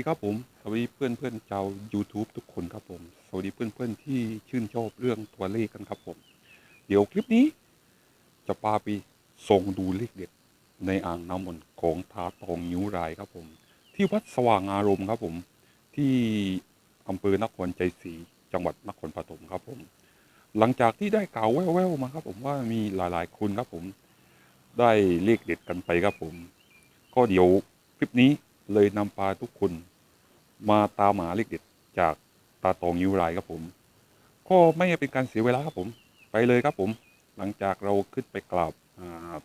ดีครับผมสวัสดีเพื่อนเพื่อนชาว YouTube ทุกคนครับผม สวัสดีเพื่อนเพื่อนที่ชื่นชอบเรื่องตัวเลขกันครับผม เดี๋ยวคลิปนี้ จะพาไปส่งดูเลขเด็ดในอ่างน้ำมนต์ของทาตองนิ้วรายครับผม ที่วัดสว่างอารมณ์ครับผม ที่อำเภอนครใจศรีจังหวัดนครปฐมครับผม หลังจากที่ได้ข่าวแว่วๆมาครับ ผมว่ามีหลายๆคนครับผม ได้เลขเด็ดกันไปครับผม ก็เดี๋ยวคลิปนี้เลยนำพาทุกคน มาตามหาเลขเด็ดจากตาตองยิ้วรายครับผม ก็ไม่เป็นการเสียเวลาครับผม ไปเลยครับผม หลังจากเราขึ้นไปกราบ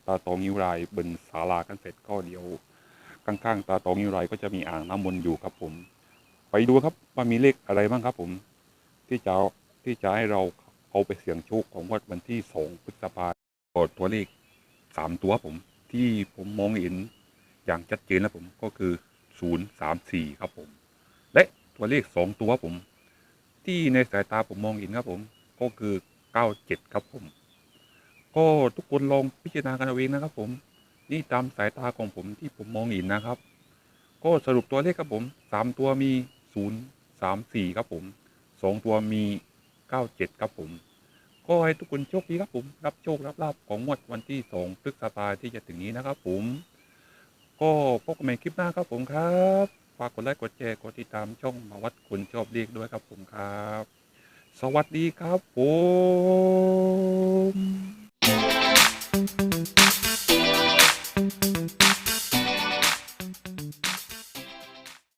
ตาตองยิ้วรายบนศาลากันเสร็จก็เดียวข้างๆ ตาตองยิ้วรายก็จะมีอ่างน้ำมนต์อยู่ครับผม ไปดูครับว่ามีเลขอะไรบ้างครับผม ที่จะที่จะให้เราเอาไปเสี่ยงโชคของงวัดวันที่สองพฤษภาคมตัวเลขสามตัวผม ที่ผมมองเห็นอย่างชัดเจนแล้วผมก็คือศูนย์สามสี่ครับผม และตัวเลขสองตัวผม ที่ในสายตาผมมองเห็นครับผม ก็คือเก้าเจ็ดครับผม ก็ทุกคนลองพิจารณากันเอาเองนะครับ ผม นี่ตามสายตาของผมที่ผมมองเห็นนะครับ ก็สรุปตัวเลขครับผมสามตัวมีศูนย์สามสี่ครับผมสองตัวมีเก้าเจ็ดครับผมก็ให้ทุกคนโชคดีครับผม รับโชครับลาบของงวดวันที่สองพฤษภาที่จะถึงนี้นะครับผม ก็พบกันใหม่คลิปหน้าครับผมครับ ฝากกดไลค์กดแชร์กดติดตามช่องมาวัดคุณชอบเลขด้วยครับผมครับ สวัสดีครับผม